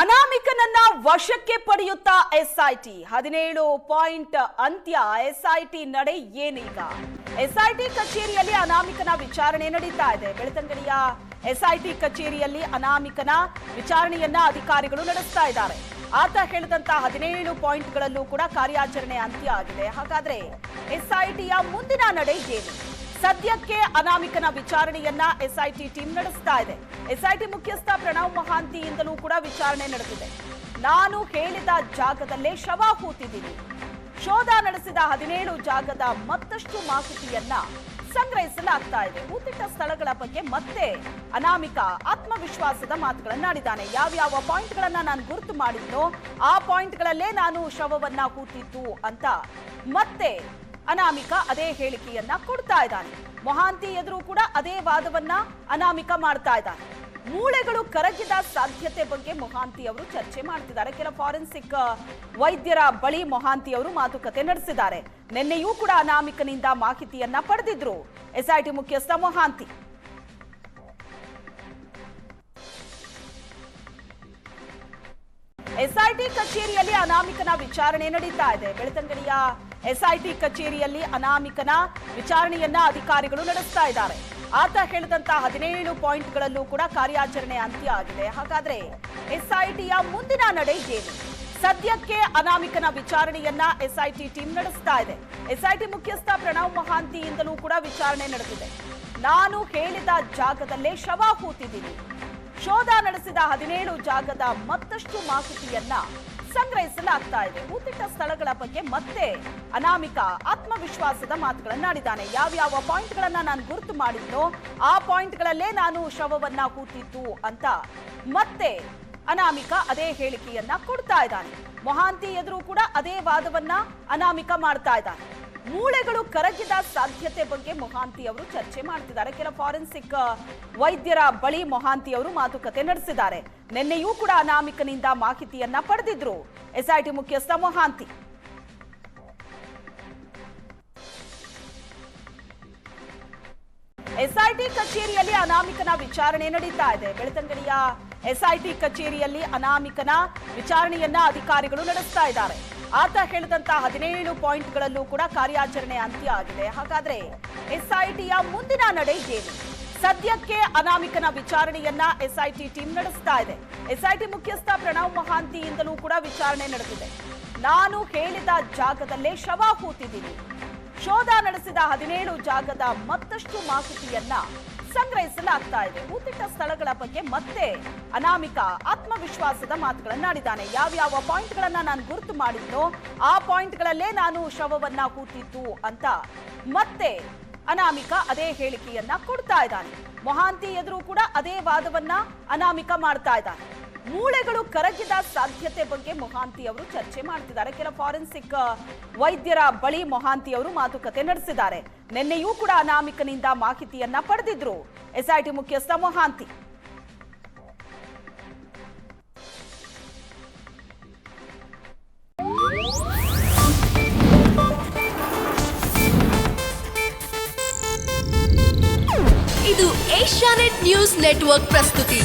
ಅನಾಮಿಕನನ್ನ ವಶಕ್ಕೆ ಪಡೆಯುತ್ತಾ ಎಸ್ಐಟಿ. ಹದಿನೇಳು ಪಾಯಿಂಟ್ ಅಂತ್ಯ. ಎಸ್ಐಟಿ ನಡೆ ಏನೀಗ? ಎಸ್ಐಟಿ ಕಚೇರಿಯಲ್ಲಿ ಅನಾಮಿಕನ ವಿಚಾರಣೆ ನಡೀತಾ ಇದೆ. ಬೆಳತಂಗಡಿಯ ಎಸ್ಐಟಿ ಕಚೇರಿಯಲ್ಲಿ ಅನಾಮಿಕನ ವಿಚಾರಣೆಯನ್ನ ಅಧಿಕಾರಿಗಳು ನಡೆಸ್ತಾ ಇದ್ದಾರೆ. ಆತ ಹೇಳಿದಂತ ಹದಿನೇಳು ಪಾಯಿಂಟ್ಗಳಲ್ಲೂ ಕೂಡ ಕಾರ್ಯಾಚರಣೆ ಅಂತ್ಯ ಆಗಿದೆ. ಹಾಗಾದ್ರೆ ಎಸ್ಐಟಿಯ ಮುಂದಿನ ನಡೆ ಏನು? ಸದ್ಯಕ್ಕೆ ಅನಾಮಿಕನ ವಿಚಾರಣೆಯನ್ನ ಎಸ್ಐಟಿ ಟೀಮ್ ನಡೆಸ್ತಾ ಇದೆ. ಎಸ್ಐಟಿ ಮುಖ್ಯಸ್ಥ ಪ್ರಣವ್ ಮಹಾಂತಿಯಿಂದಲೂ ಕೂಡ ವಿಚಾರಣೆ ನಡೆದಿದೆ. ನಾನು ಹೇಳಿದ ಜಾಗದಲ್ಲೇ ಶವ ಕೂತಿದ್ದೀನಿ ಶೋಧ ನಡೆಸಿದ ಹದಿನೇಳು ಜಾಗದ ಮತ್ತಷ್ಟು ಮಾಹಿತಿಯನ್ನ ಸಂಗ್ರಹಿಸಲಾಗ್ತಾ ಇದೆ. ಹೂತಿಟ್ಟ ಸ್ಥಳಗಳ ಬಗ್ಗೆ ಮತ್ತೆ ಅನಾಮಿಕ ಆತ್ಮವಿಶ್ವಾಸದ ಮಾತುಗಳನ್ನಾಡಿದ್ದಾನೆ ಯಾವ್ಯಾವ ಪಾಯಿಂಟ್ಗಳನ್ನ ನಾನು ಗುರುತು ಮಾಡಿದ್ನೋ ಆ ಪಾಯಿಂಟ್ಗಳಲ್ಲೇ ನಾನು ಶವವನ್ನ ಕೂತಿದ್ದು ಅಂತ ಮತ್ತೆ ಅನಾಮಿಕ ಅದೇ ಹೇಳಿಕೆಯನ್ನ ಕೊಡ್ತಾ ಇದ್ದಾನೆ. ಮೊಹಾಂತಿ ಎದುರು ಕೂಡ ಅದೇ ವಾದವನ್ನ ಅನಾಮಿಕ ಮಾಡ್ತಾ ಇದ್ದಾನೆ. ಮೂಳೆಗಳು ಕರಗಿದ ಸಾಧ್ಯತೆ ಬಗ್ಗೆ ಮೊಹಾಂತಿ ಅವರು ಚರ್ಚೆ ಮಾಡ್ತಿದ್ದಾರೆ. ಕೆಲ ಫಾರೆನ್ಸಿಕ್ ವೈದ್ಯರ ಬಳಿ ಮೊಹಾಂತಿ ಅವರು ಮಾತುಕತೆ ನಡೆಸಿದ್ದಾರೆ. ನಿನ್ನೆಯೂ ಕೂಡ ಅನಾಮಿಕನಿಂದ ಮಾಹಿತಿಯನ್ನ ಪಡೆದಿದ್ರು. ಎಸ್ಐಟಿ ಮುಖ್ಯಸ್ಥ ಮೊಹಾಂತಿ. ಎಸ್ಐಟಿ ಕಚೇರಿಯಲ್ಲಿ ಅನಾಮಿಕನ ವಿಚಾರಣೆ ನಡೀತಾ ಇದೆ. ಬೆಳ್ತಂಗಡಿಯ ಎಸ್ಐಟಿ ಕಚೇರಿಯಲ್ಲಿ ಅನಾಮಿಕನ ವಿಚಾರಣೆಯನ್ನ ಅಧಿಕಾರಿಗಳು ನಡೆಸ್ತಾ ಇದ್ದಾರೆ. ಆತ ಹೇಳಿದಂತ ಹದಿನೇಳು ಪಾಯಿಂಟ್ಗಳಲ್ಲೂ ಕೂಡ ಕಾರ್ಯಾಚರಣೆ ಅಂತ್ಯ ಆಗಿದೆ ಹಾಗಾದ್ರೆ ಎಸ್ಐಟಿಯ ಮುಂದಿನ ನಡೆ ಏನು? ಸದ್ಯಕ್ಕೆ ಅನಾಮಿಕನ ವಿಚಾರಣೆಯನ್ನ ಎಸ್ಐಟಿ ಟೀಮ್ ನಡೆಸ್ತಾ ಇದೆ. ಎಸ್ಐಟಿ ಮುಖ್ಯಸ್ಥ ಪ್ರಣವ್ ಮಹಾಂತಿಯಿಂದಲೂ ಕೂಡ ವಿಚಾರಣೆ ನಡೆದಿದೆ. ನಾನು ಹೇಳಿದ ಜಾಗದಲ್ಲೇ ಶವ ಹೂತಿದ್ದೀನಿ. ಶೋಧ ನಡೆಸಿದ ಹದಿನೇಳು ಜಾಗದ ಮತ್ತಷ್ಟು ಮಾಹಿತಿಯನ್ನ ಸಂಗ್ರಹಿಸಲಾಗ್ತಾ ಇದೆ. ಹೂತಿಟ್ಟ ಸ್ಥಳಗಳ ಬಗ್ಗೆ ಮತ್ತೆ ಅನಾಮಿಕ ಆತ್ಮವಿಶ್ವಾಸದ ಮಾತುಗಳನ್ನಾಡಿದ್ದಾನೆ ಯಾವ್ಯಾವ ಪಾಯಿಂಟ್ಗಳನ್ನ ನಾನು ಗುರುತು ಮಾಡಿದ್ನೋ ಆ ಪಾಯಿಂಟ್ಗಳಲ್ಲೇ ನಾನು ಶವವನ್ನ ಕೂತಿದ್ದು ಅಂತ ಮತ್ತೆ ಅನಾಮಿಕ ಅದೇ ಹೇಳಿಕೆಯನ್ನ ಕೊಡ್ತಾ ಇದ್ದಾನೆ. ಮೊಹಾಂತಿ ಎದುರು ಕೂಡ ಅದೇ ವಾದವನ್ನ ಅನಾಮಿಕ ಮಾಡ್ತಾ ಇದ್ದಾನೆ. ಮೂಳೆಗಳು ಕರಗಿದ ಸಾಧ್ಯತೆ ಬಗ್ಗೆ ಮೊಹಾಂತಿ ಅವರು ಚರ್ಚೆ ಮಾಡ್ತಿದ್ದಾರೆ. ಕೆಲ ಫಾರೆನ್ಸಿಕ್ ವೈದ್ಯರ ಬಳಿ ಮೊಹಾಂತಿ ಅವರು ಮಾತುಕತೆ ನಡೆಸಿದ್ದಾರೆ. ನಿನ್ನೆಯೂ ಕೂಡ ಅನಾಮಿಕನಿಂದ ಮಾಹಿತಿಯನ್ನ ಪಡೆದಿದ್ರು. ಎಸ್ಐಟಿ ಮುಖ್ಯಸ್ಥ ಮೊಹಾಂತಿ. ಎಸ್ಐಟಿ ಕಚೇರಿಯಲ್ಲಿ ಅನಾಮಿಕನ ವಿಚಾರಣೆ ನಡೀತಾ ಇದೆ. ಬೆಳತಂಗಡಿಯ ಎಸ್ಐಟಿ ಕಚೇರಿಯಲ್ಲಿ ಅನಾಮಿಕನ ವಿಚಾರಣೆಯನ್ನ ಅಧಿಕಾರಿಗಳು ನಡೆಸ್ತಾ ಇದ್ದಾರೆ. ಆತ ಹೇಳಿದಂತ ಹದಿನೇಳು ಪಾಯಿಂಟ್ಗಳಲ್ಲೂ ಕೂಡ ಕಾರ್ಯಾಚರಣೆ ಅಂತ್ಯ ಆಗಿದೆ ಹಾಗಾದ್ರೆ ಎಸ್ಐಟಿಯ ಮುಂದಿನ ನಡೆ ಏನು? ಸದ್ಯಕ್ಕೆ ಅನಾಮಿಕನ ವಿಚಾರಣೆಯನ್ನ ಎಸ್ಐಟಿ ಟೀಮ್ ನಡೆಸ್ತಾ ಇದೆ. ಎಸ್ಐಟಿ ಮುಖ್ಯಸ್ಥ ಪ್ರಣವ್ ಮಹಾಂತಿಯಿಂದಲೂ ಕೂಡ ವಿಚಾರಣೆ ನಡೆದಿದೆ. ನಾನು ಹೇಳಿದ ಜಾಗದಲ್ಲೇ ಶವ ಕೂತಿದ್ದೀನಿ ಶೋಧ ನಡೆಸಿದ ಹದಿನೇಳು ಜಾಗದ ಮತ್ತಷ್ಟು ಮಾಹಿತಿಯನ್ನ ಸಂಗ್ರಹಿಸಲಾಗ್ತಾ ಇದೆ. ಹೂತಿಟ್ಟ ಸ್ಥಳಗಳ ಬಗ್ಗೆ ಮತ್ತೆ ಅನಾಮಿಕ ಆತ್ಮವಿಶ್ವಾಸದ ಮಾತುಗಳನ್ನಾಡಿದ್ದಾನೆ ಯಾವ್ಯಾವ ಪಾಯಿಂಟ್ಗಳನ್ನ ನಾನು ಗುರುತು ಮಾಡಿದ್ನೋ ಆ ಪಾಯಿಂಟ್ಗಳಲ್ಲೇ ನಾನು ಶವವನ್ನ ಕೂತಿದ್ದು ಅಂತ ಮತ್ತೆ ಅನಾಮಿಕ ಅದೇ ಹೇಳಿಕೆಯನ್ನ ಕೊಡ್ತಾ ಇದ್ದಾನೆ. ಮೊಹಾಂತಿ ಎದುರು ಕೂಡ ಅದೇ ವಾದವನ್ನ ಅನಾಮಿಕ ಮಾಡ್ತಾ ಇದ್ದಾನೆ. ಮೂಳೆಗಳು ಕರಗಿದ ಸಾಧ್ಯತೆ ಬಗ್ಗೆ ಮೊಹಾಂತಿ ಅವರು ಚರ್ಚೆ ಮಾಡ್ತಿದ್ದಾರೆ. ಕೆಲ ಫಾರೆನ್ಸಿಕ್ ವೈದ್ಯರ ಬಳಿ ಮೊಹಾಂತಿ ಅವರು ಮಾತುಕತೆ ನಡೆಸಿದ್ದಾರೆ. ನಿನ್ನೆಯೂ ಕೂಡ ಅನಾಮಿಕನಿಂದ ಮಾಹಿತಿಯನ್ನ ಪಡೆದಿದ್ರು. ಎಸ್ಐಟಿ ಮುಖ್ಯಸ್ಥ ಮೊಹಾಂತಿ. ಇದು ಏಷ್ಯಾನೆಟ್ ನ್ಯೂಸ್ ನೆಟ್ವರ್ಕ್ ಪ್ರಸ್ತುತಿ.